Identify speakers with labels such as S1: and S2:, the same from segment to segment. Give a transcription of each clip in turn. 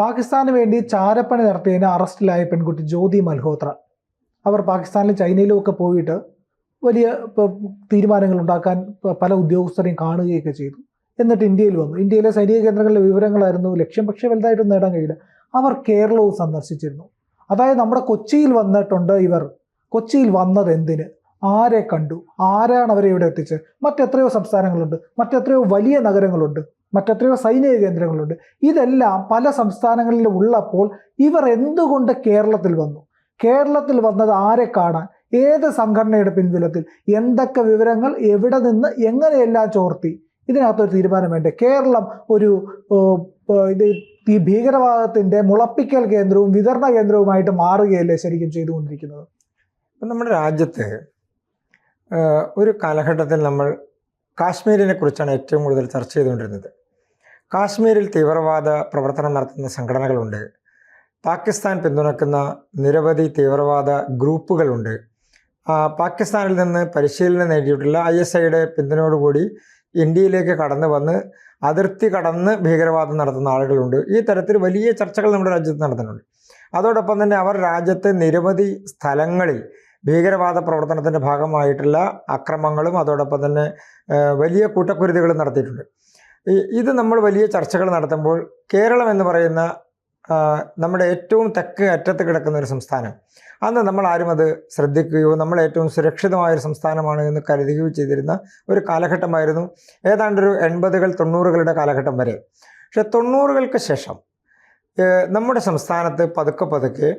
S1: പാകിസ്ഥാന് വേണ്ടി ചാരപ്പണി നടത്തിയതിന് അറസ്റ്റിലായ പെൺകുട്ടി ജ്യോതി മൽഹോത്ര. അവർ പാകിസ്ഥാനിലും ചൈനയിലും ഒക്കെ പോയിട്ട് വലിയ തീരുമാനങ്ങൾ ഉണ്ടാക്കാൻ പല ഉദ്യോഗസ്ഥരെയും കാണുകയൊക്കെ ചെയ്തു. എന്നിട്ട് ഇന്ത്യയിൽ വന്നു. ഇന്ത്യയിലെ സൈനിക കേന്ദ്രങ്ങളിലെ വിവരങ്ങളായിരുന്നു ലക്ഷ്യം. പക്ഷെ വലുതായിട്ടൊന്നും നേടാൻ കഴിയില്ല. അവർ കേരളവും സന്ദർശിച്ചിരുന്നു. അതായത് നമ്മുടെ കൊച്ചിയിൽ വന്നിട്ടുണ്ട് ഇവർ. കൊച്ചിയിൽ വന്നത് എന്തിന് ആരെ കണ്ടു? ആരാണ് അവരെ ഇവിടെ എത്തിച്ചത്? മറ്റെത്രയോ സംസ്ഥാനങ്ങളുണ്ട്. മറ്റെത്രയോ വലിയ നഗരങ്ങളുണ്ട്. മറ്റെത്രയോ സൈനിക കേന്ദ്രങ്ങളുണ്ട്. ഇതെല്ലാം പല സംസ്ഥാനങ്ങളിലും ഉള്ളപ്പോൾ ഇവർ എന്തുകൊണ്ട് കേരളത്തിൽ വന്നു? കേരളത്തിൽ വന്നത് ആരെ കാണാൻ? ഏത് സംഘടനയുടെ പിൻബലത്തിൽ? എന്തൊക്കെ വിവരങ്ങൾ? എവിടെ നിന്ന്? എങ്ങനെയെല്ലാം ചോർത്തി? ഇതിനകത്തൊരു തീരുമാനം വേണ്ടേ കേരളം ഒരു ഇത് ഈ ഭീകരവാദത്തിന്റെ മുളപ്പിക്കൽ കേന്ദ്രവും വിതരണ കേന്ദ്രവുമായിട്ട് മാറുകയല്ലേ ശരിക്കും ചെയ്തുകൊണ്ടിരിക്കുന്നത്?
S2: നമ്മുടെ രാജ്യത്ത് ഒരു കാലഘട്ടത്തിൽ നമ്മൾ കാശ്മീരിനെ കുറിച്ചാണ് ഏറ്റവും കൂടുതൽ ചർച്ച ചെയ്തുകൊണ്ടിരുന്നത്. കാശ്മീരിൽ തീവ്രവാദ പ്രവർത്തനം നടത്തുന്ന സംഘടനകളുണ്ട്. പാകിസ്ഥാൻ പിന്തുണക്കുന്ന നിരവധി തീവ്രവാദ ഗ്രൂപ്പുകളുണ്ട്. പാകിസ്ഥാനിൽ നിന്ന് പരിശീലനം നേടിയിട്ടുള്ള ഐ എസ് ഐയുടെ പിന്തുണയോടുകൂടി ഇന്ത്യയിലേക്ക് കടന്നു വന്ന് അതിർത്തി കടന്ന് ഭീകരവാദം നടത്തുന്ന ആളുകളുണ്ട്. ഈ തരത്തിൽ വലിയ ചർച്ചകൾ നമ്മുടെ രാജ്യത്ത് നടത്തുന്നുണ്ട് അതോടൊപ്പം തന്നെ അവർ രാജ്യത്തെ നിരവധി സ്ഥലങ്ങളിൽ ഭീകരവാദ പ്രവർത്തനത്തിന്റെ ഭാഗമായിട്ടുള്ള അക്രമങ്ങളും അതോടൊപ്പം തന്നെ വലിയ കൂട്ടക്കുരുതികളും നടത്തിയിട്ടുണ്ട്. ഇത് നമ്മൾ വലിയ ചർച്ചകൾ നടത്തുമ്പോൾ കേരളം എന്ന് പറയുന്ന നമ്മുടെ ഏറ്റവും തെക്ക് അറ്റത്ത് കിടക്കുന്ന ഒരു സംസ്ഥാനം. അന്ന് നമ്മൾ ആരും അത് ശ്രദ്ധിക്കുകയോ നമ്മൾ ഏറ്റവും സുരക്ഷിതമായ ഒരു സംസ്ഥാനമാണ് എന്ന് കരുതുകയോ ചെയ്തിരുന്ന ഒരു കാലഘട്ടമായിരുന്നു ഏതാണ്ടൊരു എൺപതുകൾ തൊണ്ണൂറുകളുടെ കാലഘട്ടം വരെ. പക്ഷെ തൊണ്ണൂറുകൾക്ക് ശേഷം നമ്മുടെ സംസ്ഥാനത്ത് പതുക്കെ പതുക്കെ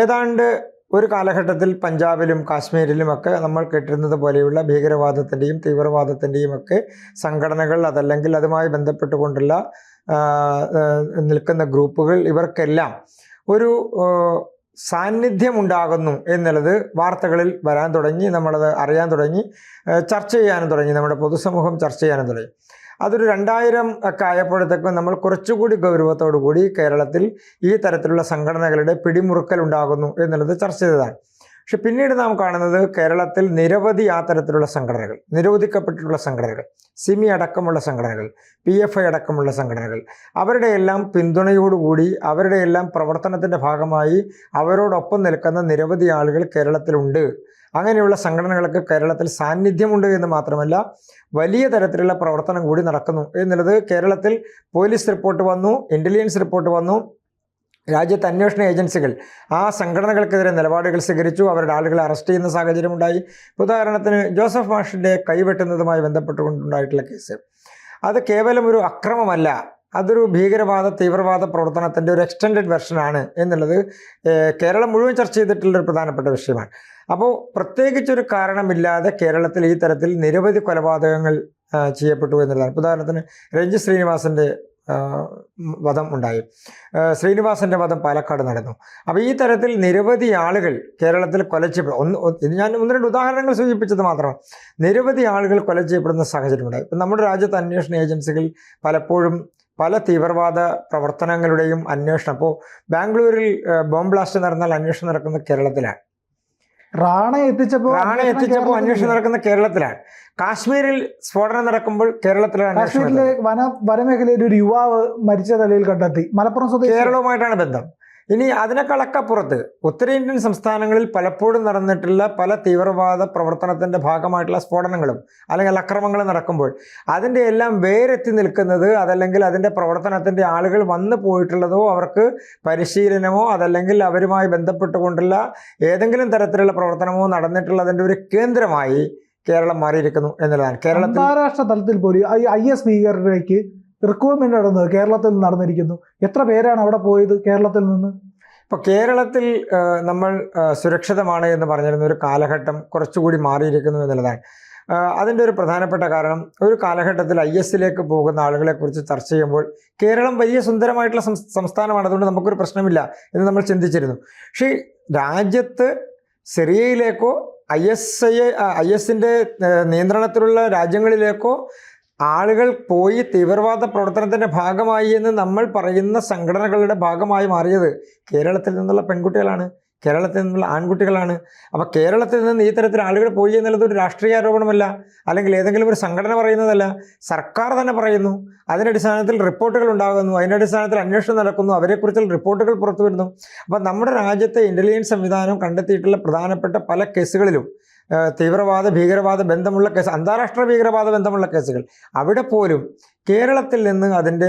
S2: ഏതാണ്ട് ഒരു കാലഘട്ടത്തിൽ പഞ്ചാബിലും കാശ്മീരിലും ഒക്കെ നമ്മൾ കേട്ടിരുന്നത് പോലെയുള്ള ഭീകരവാദത്തിന്റെയും തീവ്രവാദത്തിന്റെയും ഒക്കെ സംഘടനകൾ അതല്ലെങ്കിൽ അതുമായി ബന്ധപ്പെട്ടുകൊണ്ടുള്ള നിൽക്കുന്ന ഗ്രൂപ്പുകൾ ഇവർക്കെല്ലാം ഒരു സാന്നിധ്യമുണ്ടാകുന്നു എന്നുള്ളത് വാർത്തകളിൽ വരാൻ തുടങ്ങി നമ്മളത് അറിയാൻ തുടങ്ങി ചർച്ച ചെയ്യാനും തുടങ്ങി നമ്മുടെ പൊതുസമൂഹം ചർച്ച ചെയ്യാനും തുടങ്ങി. അതൊരു രണ്ടായിരം ഒക്കെ ആയപ്പോഴത്തേക്കും നമ്മൾ കുറച്ചുകൂടി ഗൗരവത്തോടു കൂടി കേരളത്തിൽ ഈ തരത്തിലുള്ള സംഘടനകളുടെ പിടിമുറുക്കൽ ഉണ്ടാകുന്നു എന്നുള്ളത് ചർച്ച ചെയ്തതാണ്. പക്ഷെ പിന്നീട് നാം കാണുന്നത് കേരളത്തിൽ നിരവധി ആ സംഘടനകൾ നിരോധിക്കപ്പെട്ടിട്ടുള്ള സംഘടനകൾ സിമി അടക്കമുള്ള സംഘടനകൾ പി എഫ് ഐ അടക്കമുള്ള സംഘടനകൾ. അവരുടെ എല്ലാം പിന്തുണയോടുകൂടി അവരുടെ എല്ലാം പ്രവർത്തനത്തിന്റെ ഭാഗമായി അവരോടൊപ്പം നിൽക്കുന്ന നിരവധി ആളുകൾ കേരളത്തിലുണ്ട്. അങ്ങനെയുള്ള സംഘടനകൾക്ക് കേരളത്തിൽ സാന്നിധ്യമുണ്ട് എന്ന് മാത്രമല്ല വലിയ തരത്തിലുള്ള പ്രവർത്തനം കൂടി നടക്കുന്നു എന്നുള്ളത് കേരളത്തിൽ പോലീസ് റിപ്പോർട്ട് വന്നു ഇന്റലിജൻസ് റിപ്പോർട്ട് വന്നു രാജ്യത്തെ അന്വേഷണ ഏജൻസികൾ ആ സംഘടനകൾക്കെതിരെ നിലപാടുകൾ സ്വീകരിച്ചു. അവരുടെ ആളുകളെ അറസ്റ്റ് ചെയ്യുന്ന സാഹചര്യമുണ്ടായി. ഉദാഹരണത്തിന് ജോസഫ് മാഷിന്റെ കൈവെട്ടുന്നതുമായി ബന്ധപ്പെട്ടുകൊണ്ടുണ്ടായിട്ടുള്ള കേസ്. അത് കേവലം ഒരു അക്രമമല്ല. അതൊരു ഭീകരവാദ തീവ്രവാദ പ്രവർത്തനത്തിന്റെ ഒരു എക്സ്റ്റൻഡഡ് വെർഷനാണ് എന്നുള്ളത് കേരളം മുഴുവൻ ചർച്ച ചെയ്തിട്ടുള്ള ഒരു പ്രധാനപ്പെട്ട വിഷയമാണ്. അപ്പോൾ പ്രത്യേകിച്ചൊരു കാരണമില്ലാതെ കേരളത്തിൽ ഈ തരത്തിൽ നിരവധി കൊലപാതകങ്ങൾ ചെയ്യപ്പെട്ടു എന്നുള്ളതാണ്. ഉദാഹരണത്തിന് രഞ്ജി ശ്രീനിവാസന്റെ വധം ഉണ്ടായി. ശ്രീനിവാസന്റെ വധം പാലക്കാട് നടന്നു. അപ്പോൾ ഈ തരത്തിൽ നിരവധി ആളുകൾ കേരളത്തിൽ കൊല ഒന്ന് ഞാൻ ഒന്ന് രണ്ട് ഉദാഹരണങ്ങൾ സൂചിപ്പിച്ചത് മാത്രമാണ്. നിരവധി ആളുകൾ കൊല ചെയ്യപ്പെടുന്ന സാഹചര്യമുണ്ടായി ഇപ്പം നമ്മുടെ രാജ്യത്ത് അന്വേഷണ ഏജൻസികൾ പലപ്പോഴും പല തീവ്രവാദ പ്രവർത്തനങ്ങളുടെയും അന്വേഷണം. അപ്പോൾ ബാംഗ്ലൂരിൽ ബോംബ് ബ്ലാസ്റ്റ് നടന്നാൽ അന്വേഷണം നടക്കുന്നത് കേരളത്തിലാണ്.
S1: റാണ എത്തിച്ചപ്പോൾ
S2: റാണ എത്തിച്ചപ്പോൾ അന്വേഷണം നടക്കുന്ന കേരളത്തിലാണ്. കാശ്മീരിൽ സ്ഫോടനം നടക്കുമ്പോൾ കേരളത്തിലാണ്
S1: കാശ്മീരിലെ വന വനമേഖലയിൽ ഒരു യുവാവ് മരിച്ച നിലയിൽ കണ്ടെത്തി. മലപ്പുറം സ്വദേശി
S2: കേരളവുമായിട്ടാണ് ബന്ധം. ഇനി അതിനേക്കാളക്കപ്പുറത്ത് ഉത്തരേന്ത്യൻ സംസ്ഥാനങ്ങളിൽ പലപ്പോഴും നടന്നിട്ടുള്ള പല തീവ്രവാദ പ്രവർത്തനത്തിന്റെ ഭാഗമായിട്ടുള്ള സ്ഫോടനങ്ങളും അല്ലെങ്കിൽ അക്രമങ്ങളും നടക്കുമ്പോൾ അതിന്റെ എല്ലാം വേരെത്തി നിൽക്കുന്നത് അതല്ലെങ്കിൽ അതിന്റെ പ്രവർത്തനത്തിന്റെ ആളുകൾ വന്നു പോയിട്ടുള്ളതോ അവർക്ക് പരിശീലനമോ അതല്ലെങ്കിൽ അവരുമായി ബന്ധപ്പെട്ടുകൊണ്ടുള്ള ഏതെങ്കിലും തരത്തിലുള്ള പ്രവർത്തനമോ നടന്നിട്ടുള്ളതിന്റെ ഒരു കേന്ദ്രമായി കേരളം മാറിയിരിക്കുന്നു എന്നുള്ളതാണ്. കേരളത്തിൽ
S1: അന്താരാഷ്ട്ര തലത്തിൽ പോലും ഐ എസ് ഭീകരതയ്ക്ക് റിക്രൂട്ട്മെന്റ് നടന്നത് കേരളത്തിൽ നടന്നിരിക്കുന്നു. എത്ര പേരാണ് അവിടെ പോയത് കേരളത്തിൽ നിന്ന്?
S2: ഇപ്പോൾ കേരളത്തിൽ നമ്മൾ സുരക്ഷിതമാണ് എന്ന് പറഞ്ഞിരുന്ന ഒരു കാലഘട്ടം കുറച്ചുകൂടി മാറിയിരിക്കുന്നു എന്നുള്ളതാണ്. അതിന്റെ ഒരു പ്രധാനപ്പെട്ട കാരണം ഒരു കാലഘട്ടത്തിൽ ഐ എസിലേക്ക് പോകുന്ന ആളുകളെക്കുറിച്ച് ചർച്ച ചെയ്യുമ്പോൾ കേരളം വലിയ സുന്ദരമായിട്ടുള്ള സംസ്ഥാനമാണ്. അതുകൊണ്ട് നമുക്കൊരു പ്രശ്നമില്ല എന്ന് നമ്മൾ ചിന്തിച്ചിരുന്നു. പക്ഷേ രാജ്യത്ത് സിറിയയിലേക്കോ ഐ എസ് ഐ ഐ എസിന്റെ നിയന്ത്രണത്തിലുള്ള രാജ്യങ്ങളിലേക്കോ ആളുകൾ പോയി തീവ്രവാദ പ്രവർത്തനത്തിന്റെ ഭാഗമായി എന്ന് നമ്മൾ പറയുന്ന സംഘടനകളുടെ ഭാഗമായി മാറിയത് കേരളത്തിൽ നിന്നുള്ള പെൺകുട്ടികളാണ് കേരളത്തിൽ നിന്നുള്ള ആൺകുട്ടികളാണ്. അപ്പോൾ കേരളത്തിൽ നിന്ന് ഈ തരത്തിൽ ആളുകൾ പോയി എന്നുള്ളത് ഒരു രാഷ്ട്രീയ ആരോപണമല്ല അല്ലെങ്കിൽ ഏതെങ്കിലും ഒരു സംഘടന പറയുന്നതല്ല. സർക്കാർ തന്നെ പറയുന്നു അതിന്റെ അടിസ്ഥാനത്തിൽ റിപ്പോർട്ടുകൾ ഉണ്ടാകുന്നു അതിന്റെ അടിസ്ഥാനത്തിൽ അന്വേഷണം നടക്കുന്നു അവരെക്കുറിച്ചുള്ള റിപ്പോർട്ടുകൾ പുറത്തു വരുന്നു അപ്പോൾ നമ്മുടെ രാജ്യത്തെ ഇന്റലിജൻസ് സംവിധാനം കണ്ടെത്തിയിട്ടുള്ള പ്രധാനപ്പെട്ട പല കേസുകളിലും തീവ്രവാദ ഭീകരവാദ ബന്ധമുള്ള കേസ് അന്താരാഷ്ട്ര ഭീകരവാദ ബന്ധമുള്ള കേസുകൾ. അവിടെ പോലും കേരളത്തിൽ നിന്ന് അതിന്റെ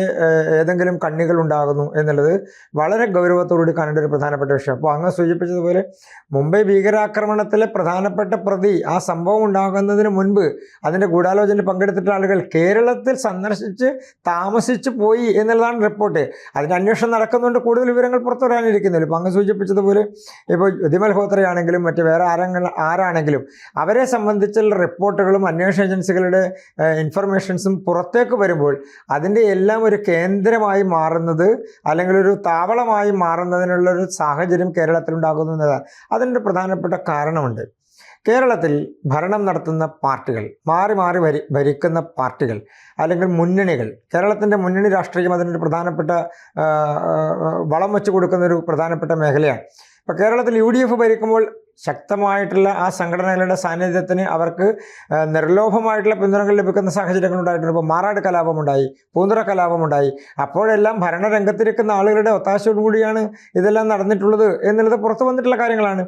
S2: ഏതെങ്കിലും കണ്ണികൾ ഉണ്ടാകുന്നു എന്നുള്ളത് വളരെ ഗൗരവത്തോടുകൂടി കാണേണ്ട ഒരു പ്രധാനപ്പെട്ട വിഷയം. അപ്പോൾ അങ്ങ് സൂചിപ്പിച്ചതുപോലെ മുംബൈ ഭീകരാക്രമണത്തിലെ പ്രധാനപ്പെട്ട പ്രതി ആ സംഭവം ഉണ്ടാകുന്നതിന് മുൻപ് അതിന്റെ ഗൂഢാലോചനയിൽ പങ്കെടുത്തിട്ടുള്ള ആളുകൾ കേരളത്തിൽ സന്ദർശിച്ച് താമസിച്ചു പോയി എന്നുള്ളതാണ് റിപ്പോർട്ട്. അതിന്റെ അന്വേഷണം നടക്കുന്നുണ്ട്. കൂടുതൽ വിവരങ്ങൾ പുറത്തു വരാനിരിക്കുന്നില്ല. ഇപ്പോൾ അങ്ങ് സൂചിപ്പിച്ചതുപോലെ ഇപ്പോൾ ജ്യോതി മൽഹോത്രയാണെങ്കിലും മറ്റ് വേറെ ആരെങ്കിലും ആരാണെങ്കിലും അവരെ സംബന്ധിച്ചുള്ള റിപ്പോർട്ടുകളും അന്വേഷണ ഏജൻസികളുടെ ഇൻഫർമേഷൻസും പുറത്തേക്ക് വരുമ്പോൾ അതിന്റെ എല്ലാം ഒരു കേന്ദ്രമായി മാറുന്നത് അല്ലെങ്കിൽ ഒരു താവളമായി മാറുന്നതിനുള്ള ഒരു സാഹചര്യം കേരളത്തിൽ എന്നതാണ്. അതിന്റെ പ്രധാനപ്പെട്ട കാരണമുണ്ട്. കേരളത്തിൽ ഭരണം നടത്തുന്ന പാർട്ടികൾ മാറി മാറി ഭരി ഭരിക്കുന്ന പാർട്ടികൾ അല്ലെങ്കിൽ മുന്നണികൾ കേരളത്തിന്റെ മുന്നണി രാഷ്ട്രീയം അതിനൊരു പ്രധാനപ്പെട്ട വളം വെച്ച് കൊടുക്കുന്ന ഒരു പ്രധാനപ്പെട്ട മേഖലയാണ്. ഇപ്പോൾ കേരളത്തിൽ യു ഡി എഫ് ഭരിക്കുമ്പോൾ ശക്തമായിട്ടുള്ള ആ സംഘടനകളുടെ സാന്നിധ്യത്തിന് അവർക്ക് നിർലോഭമായിട്ടുള്ള പിന്തുണകൾ ലഭിക്കുന്ന സാഹചര്യങ്ങൾ ഉണ്ടായിട്ടുണ്ട്. ഇപ്പോൾ മാറാട് കലാപമുണ്ടായി പൂന്തുറ കലാപമുണ്ടായി അപ്പോഴെല്ലാം ഭരണരംഗത്തിരിക്കുന്ന ആളുകളുടെ ഒത്താശയോടുകൂടിയാണ് ഇതെല്ലാം നടന്നിട്ടുള്ളത് എന്നുള്ളത് പുറത്തു വന്നിട്ടുള്ള കാര്യങ്ങളാണ്.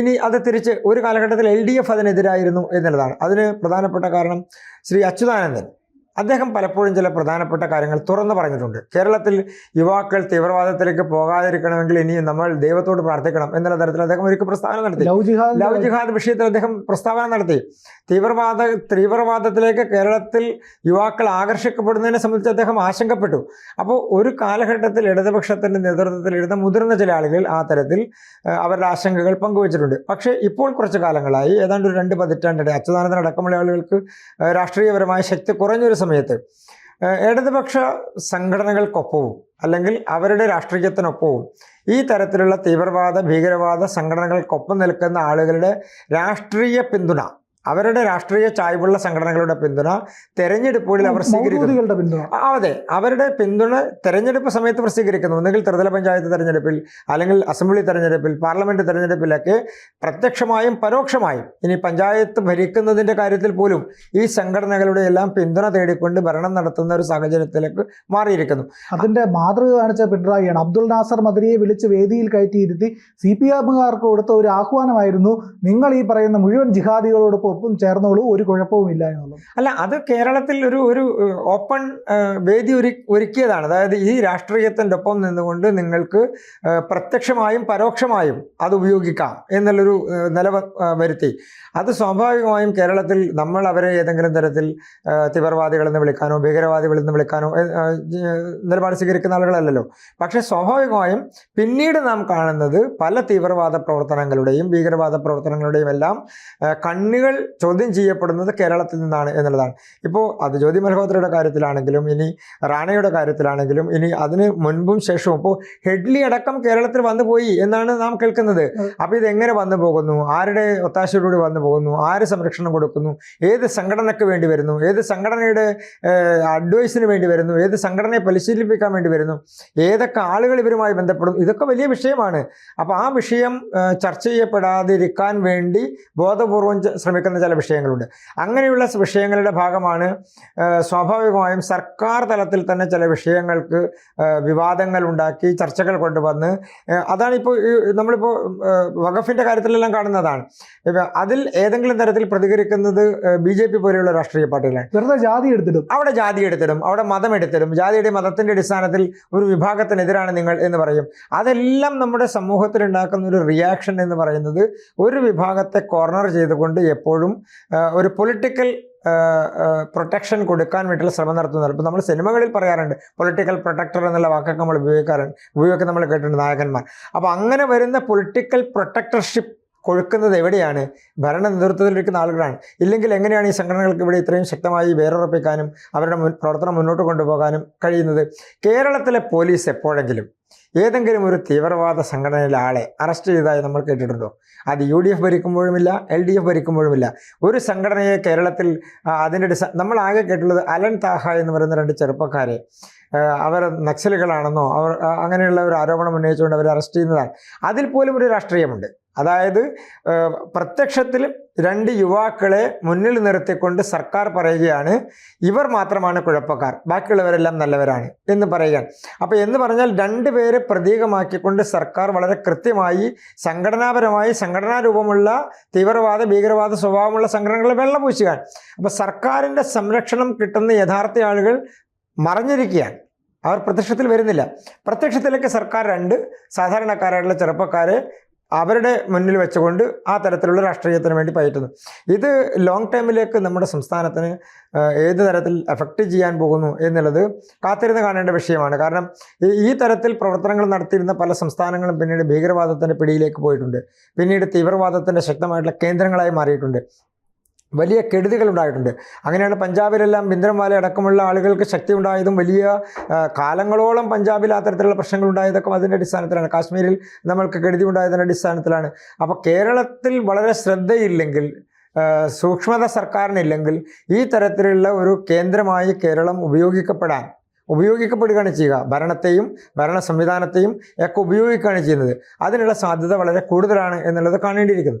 S2: ഇനി അത് തിരിച്ച് ഒരു കാലഘട്ടത്തിൽ എൽ ഡി എഫ് അതിനെതിരായിരുന്നു എന്നുള്ളതാണ്. അതിന് പ്രധാനപ്പെട്ട കാരണം ശ്രീ അച്യുതാനന്ദൻ. അദ്ദേഹം പലപ്പോഴും ചില പ്രധാനപ്പെട്ട കാര്യങ്ങൾ തുറന്നു പറഞ്ഞിട്ടുണ്ട്. കേരളത്തിൽ യുവാക്കൾ തീവ്രവാദത്തിലേക്ക് പോകാതിരിക്കണമെങ്കിൽ ഇനിയും നമ്മൾ ദൈവത്തോട് പ്രാർത്ഥിക്കണം എന്നുള്ള തരത്തിൽ അദ്ദേഹം ഒരു പ്രസ്താവന നടത്തി.
S1: ലവ് ജിഹാദ്
S2: വിഷയത്തിൽ അദ്ദേഹം പ്രസ്താവന നടത്തി. തീവ്രവാദ തീവ്രവാദത്തിലേക്ക് കേരളത്തിൽ യുവാക്കൾ ആകർഷിക്കപ്പെടുന്നതിനെ സംബന്ധിച്ച് അദ്ദേഹം ആശങ്കപ്പെട്ടു. അപ്പോൾ ഒരു കാലഘട്ടത്തിൽ ഇടതുപക്ഷത്തിന്റെ നേതൃത്വത്തിൽ ഇടുന്ന മുതിർന്ന ചില ആളുകൾ ആ തരത്തിൽ അവരുടെ ആശങ്കകൾ പങ്കുവച്ചിട്ടുണ്ട്. പക്ഷേ ഇപ്പോൾ കുറച്ച് കാലങ്ങളായി ഏതാണ്ട് ഒരു രണ്ട് പതിറ്റാണ്ടിടെ അച്യുതാനന്ദൻ അടക്കമുള്ള ആളുകൾക്ക് രാഷ്ട്രീയപരമായ ശക്തി കുറഞ്ഞൊരു സമയത്ത് ഇടതുപക്ഷ സംഘടനകൾക്കൊപ്പവും അല്ലെങ്കിൽ അവരുടെ രാഷ്ട്രീയത്തിനൊപ്പവും ഈ തരത്തിലുള്ള തീവ്രവാദ ഭീകരവാദ സംഘടനകൾക്കൊപ്പം നിൽക്കുന്ന ആളുകളുടെ രാഷ്ട്രീയ പിന്തുണ അവരുടെ രാഷ്ട്രീയ ചായ്വുള്ള സംഘടനകളുടെ പിന്തുണ തെരഞ്ഞെടുപ്പുകളിൽ അവർ സ്വീകരിക്കുന്നു.
S1: പിന്തുണ.
S2: അതെ. അവരുടെ പിന്തുണ തെരഞ്ഞെടുപ്പ് സമയത്ത് അവർ സ്വീകരിക്കുന്നു. ഒന്നുകിൽ ത്രിതല പഞ്ചായത്ത് തെരഞ്ഞെടുപ്പിൽ അല്ലെങ്കിൽ അസംബ്ലി തെരഞ്ഞെടുപ്പിൽ പാർലമെന്റ് തെരഞ്ഞെടുപ്പിലൊക്കെ പ്രത്യക്ഷമായും പരോക്ഷമായും ഇനി പഞ്ചായത്ത് ഭരിക്കുന്നതിന്റെ കാര്യത്തിൽ പോലും ഈ സംഘടനകളുടെ എല്ലാം പിന്തുണ തേടിക്കൊണ്ട് ഭരണം നടത്തുന്ന ഒരു സാഹചര്യത്തിലേക്ക് മാറിയിരിക്കുന്നു.
S1: അതിന്റെ മാതൃക കാണിച്ച പിണറായിയാണ്. അബ്ദുൾ നാസർ മദരിയെ വിളിച്ച് വേദിയിൽ കയറ്റിയിരുത്തി സി പി എമ്മുകാർക്ക് കൊടുത്ത ഒരു ആഹ്വാനമായിരുന്നു നിങ്ങൾ ഈ പറയുന്ന മുഴുവൻ ജിഹാദികളോടൊപ്പം ഒപ്പം ചേർന്നോളൂ ഒരു കുഴപ്പവും ഇല്ല എന്നുള്ളത്.
S2: അല്ല അത് കേരളത്തിൽ ഒരു ഒരു ഓപ്പൺ വേദി ഒരു ഒരുക്കിയതാണ്. അതായത് ഈ രാഷ്ട്രീയത്തിന്റെ ഒപ്പം നിന്നുകൊണ്ട് നിങ്ങൾക്ക് പ്രത്യക്ഷമായും പരോക്ഷമായും അത് ഉപയോഗിക്കാം എന്നുള്ളൊരു നില വരുത്തി. അത് സ്വാഭാവികമായും കേരളത്തിൽ നമ്മൾ അവരെ ഏതെങ്കിലും തരത്തിൽ തീവ്രവാദികളെന്ന് വിളിക്കാനോ ഭീകരവാദികളെന്ന് വിളിക്കാനോ നിലപാട് സ്വീകരിക്കുന്ന ആളുകളല്ലല്ലോ. പക്ഷേ സ്വാഭാവികമായും പിന്നീട് നാം കാണുന്നത് പല തീവ്രവാദ പ്രവർത്തനങ്ങളുടെയും ഭീകരവാദ പ്രവർത്തനങ്ങളുടെയും എല്ലാം കണ്ണുകൾ ചോദ്യം ചെയ്യപ്പെടുന്നത് കേരളത്തിൽ നിന്നാണ് എന്നുള്ളതാണ്. ഇപ്പോൾ അത് ജ്യോതി മൽഹോത്രയുടെ കാര്യത്തിലാണെങ്കിലും ഇനി റാണയുടെ കാര്യത്തിലാണെങ്കിലും ഇനി അതിന് മുൻപും ശേഷവും ഇപ്പോൾ ഹെഡ്ലി അടക്കം കേരളത്തിൽ വന്നു പോയി എന്നാണ് നാം കേൾക്കുന്നത്. അപ്പോൾ ഇതെങ്ങനെ വന്നു പോകുന്നു? ആരുടെ ഒത്താശയോടുകൂടി വന്നു പോകുന്നു? ആര് സംരക്ഷണം കൊടുക്കുന്നു? ഏത് സംഘടനയ്ക്ക് വേണ്ടി വരുന്നു? ഏത് സംഘടനയുടെ അഡ്വൈസിന് വേണ്ടി വരുന്നു? ഏത് സംഘടനയെ പരിശീലിപ്പിക്കാൻ വേണ്ടി വരുന്നു? ഏതൊക്കെ ആളുകൾ ഇവരുമായി ബന്ധപ്പെടും ഇതൊക്കെ വലിയ വിഷയമാണ്. അപ്പോൾ ആ വിഷയം ചർച്ച ചെയ്യപ്പെടാതിരിക്കാൻ വേണ്ടി ബോധപൂർവം ച- ശ്രമിക്കുന്ന ചില വിഷയങ്ങളുണ്ട്. അങ്ങനെയുള്ള വിഷയങ്ങളുടെ ഭാഗമാണ് സ്വാഭാവികമായും സർക്കാർ തലത്തിൽ തന്നെ ചില വിഷയങ്ങൾക്ക് വിവാദങ്ങൾ ഉണ്ടാക്കി ചർച്ചകൾ കൊണ്ടുവന്ന് അതാണിപ്പോൾ നമ്മളിപ്പോൾ വഖഫിന്റെ കാര്യത്തിലെല്ലാം കാണുന്നതാണ്. അതിൽ ഏതെങ്കിലും തരത്തിൽ പ്രതികരിക്കുന്നത് ബി ജെ പി പോലെയുള്ള രാഷ്ട്രീയ പാർട്ടികളാണ്.
S1: വെറുതെ ജാതി എടുത്തിടും.
S2: അവിടെ ജാതി എടുത്തിടും അവിടെ മതം എടുത്തിടും ജാതിയുടെ മതത്തിന്റെ അടിസ്ഥാനത്തിൽ ഒരു വിഭാഗത്തിനെതിരാണ് നിങ്ങൾ എന്ന് പറയും. അതെല്ലാം നമ്മുടെ സമൂഹത്തിൽ ഉണ്ടാക്കുന്ന ഒരു റിയാക്ഷൻ എന്ന് പറയുന്നത് ഒരു വിഭാഗത്തെ കോർണർ ചെയ്തുകൊണ്ട് എപ്പോഴും ആ, ഒരു പൊളിറ്റിക്കൽ പ്രൊട്ടക്ഷൻ കൊടുക്കാൻ വേണ്ടിയുള്ള ശ്രമം നടത്തുന്നത് ഇപ്പം നമ്മൾ സിനിമകളിൽ പറയാറുണ്ട് പൊളിറ്റിക്കൽ പ്രൊട്ടക്ടർ എന്നുള്ള വാക്കൊക്കെ നമ്മൾ ഉപയോഗിക്കാറുണ്ട്. ഉപയോഗിക്കാൻ നമ്മൾ കേട്ടിട്ടുണ്ട് നായകന്മാർ. അപ്പോൾ അങ്ങനെ വരുന്ന പൊളിറ്റിക്കൽ പ്രൊട്ടക്ടർഷിപ്പ് കൊഴുക്കുന്നത് എവിടെയാണ്? ഭരണ നേതൃത്വത്തിലിരിക്കുന്ന ആളുകളാണ്. ഇല്ലെങ്കിൽ എങ്ങനെയാണ് ഈ സംഘടനകൾക്ക് ഇവിടെ ഇത്രയും ശക്തമായി വേരുറപ്പിക്കാനും അവരുടെ പ്രവർത്തനം മുന്നോട്ട് കൊണ്ടുപോകാനും കഴിയുന്നത്? കേരളത്തിലെ പോലീസ് എപ്പോഴെങ്കിലും ഏതെങ്കിലും ഒരു തീവ്രവാദ സംഘടനയിലെ ആളെ അറസ്റ്റ് ചെയ്തതായി നമ്മൾ കേട്ടിട്ടുണ്ടോ? അത് യു ഡി എഫ് ഭരിക്കുമ്പോഴുമില്ല എൽ ഡി എഫ് ഭരിക്കുമ്പോഴുമില്ല. ഒരു സംഘടനയെ കേരളത്തിൽ അതിന്റെ നമ്മൾ ആകെ കേട്ടുള്ളത് അലൻ താഹ എന്ന് പറയുന്ന രണ്ട് ചെറുപ്പക്കാരെ. അവർ നക്സലുകളാണെന്നോ അവർ അങ്ങനെയുള്ള ഒരു ആരോപണം ഉന്നയിച്ചുകൊണ്ട് അവരെ അറസ്റ്റ് ചെയ്യുന്നതാണ്. അതിൽ പോലും ഒരു രാഷ്ട്രീയമുണ്ട്. അതായത് പ്രത്യക്ഷത്തിൽ രണ്ട് യുവാക്കളെ മുന്നിൽ നിർത്തിക്കൊണ്ട് സർക്കാർ പറയുകയാണ് ഇവർ മാത്രമാണ് കുഴപ്പക്കാർ ബാക്കിയുള്ളവരെല്ലാം നല്ലവരാണ് എന്ന് പറയുകയാണ്. അപ്പോൾ എന്ന് പറഞ്ഞാൽ രണ്ട് പേരെ പ്രതീകമാക്കിക്കൊണ്ട് സർക്കാർ വളരെ കൃത്യമായി സംഘടനാപരമായി സംഘടനാ രൂപമുള്ള തീവ്രവാദ ഭീകരവാദ സ്വഭാവമുള്ള സംഘടനകളെ വെള്ളപൂശുകയാണ് അപ്പോൾ സർക്കാരിന്റെ സംരക്ഷണം കിട്ടുന്ന യഥാർത്ഥ ആളുകൾ മറഞ്ഞിരിക്കുകയാണ്. അവർ പ്രത്യക്ഷത്തിൽ വരുന്നില്ല. പ്രത്യക്ഷത്തിലേക്ക് സർക്കാർ രണ്ട് സാധാരണക്കാരായിട്ടുള്ള ചെറുപ്പക്കാരെ അവരുടെ മുന്നിൽ വെച്ചുകൊണ്ട് ആ തരത്തിലുള്ള രാഷ്ട്രീയത്തിന് വേണ്ടി പയറ്റുന്നു. ഇത് ലോങ് ടൈമിലേക്ക് നമ്മുടെ സംസ്ഥാനത്തിന് ഏത് തരത്തിൽ എഫക്റ്റ് ചെയ്യാൻ പോകുന്നു എന്നുള്ളത് കാത്തിരുന്ന് കാണേണ്ട വിഷയമാണ്. കാരണം ഈ തരത്തിൽ പ്രവർത്തനങ്ങൾ നടത്തിയിരുന്ന പല സംസ്ഥാനങ്ങളും പിന്നീട് ഭീകരവാദത്തിന്റെ പിടിയിലേക്ക് പോയിട്ടുണ്ട്. പിന്നീട് തീവ്രവാദത്തിന്റെ ശക്തമായിട്ടുള്ള കേന്ദ്രങ്ങളായി മാറിയിട്ടുണ്ട്. വലിയ കെടുതികൾ ഉണ്ടായിട്ടുണ്ട്. അങ്ങനെയാണ് പഞ്ചാബിലെല്ലാം ബിന്ദ്രൻവാല അടക്കമുള്ള ആളുകൾക്ക് ശക്തി ഉണ്ടായതും വലിയ കാലങ്ങളോളം പഞ്ചാബിൽ ആ തരത്തിലുള്ള പ്രശ്നങ്ങൾ ഉണ്ടായതൊക്കെ അതിന്റെ അടിസ്ഥാനത്തിലാണ്. കാശ്മീരിൽ നമ്മൾക്ക് കെടുതി ഉണ്ടായതിന്റെ അടിസ്ഥാനത്തിലാണ്. അപ്പോൾ കേരളത്തിൽ വളരെ ശ്രദ്ധയില്ലെങ്കിൽ സൂക്ഷ്മത സർക്കാരിനില്ലെങ്കിൽ ഈ തരത്തിലുള്ള ഒരു കേന്ദ്രമായി കേരളം ഉപയോഗിക്കപ്പെടാൻ ഉപയോഗിക്കപ്പെടുകയാണ് ചെയ്യുക. ഭരണത്തെയും ഭരണ സംവിധാനത്തെയും ഒക്കെ ഉപയോഗിക്കുകയാണ് ചെയ്യുന്നത്. അതിനുള്ള സാധ്യത വളരെ കൂടുതലാണ് എന്നുള്ളത് കാണേണ്ടിയിരിക്കുന്നു.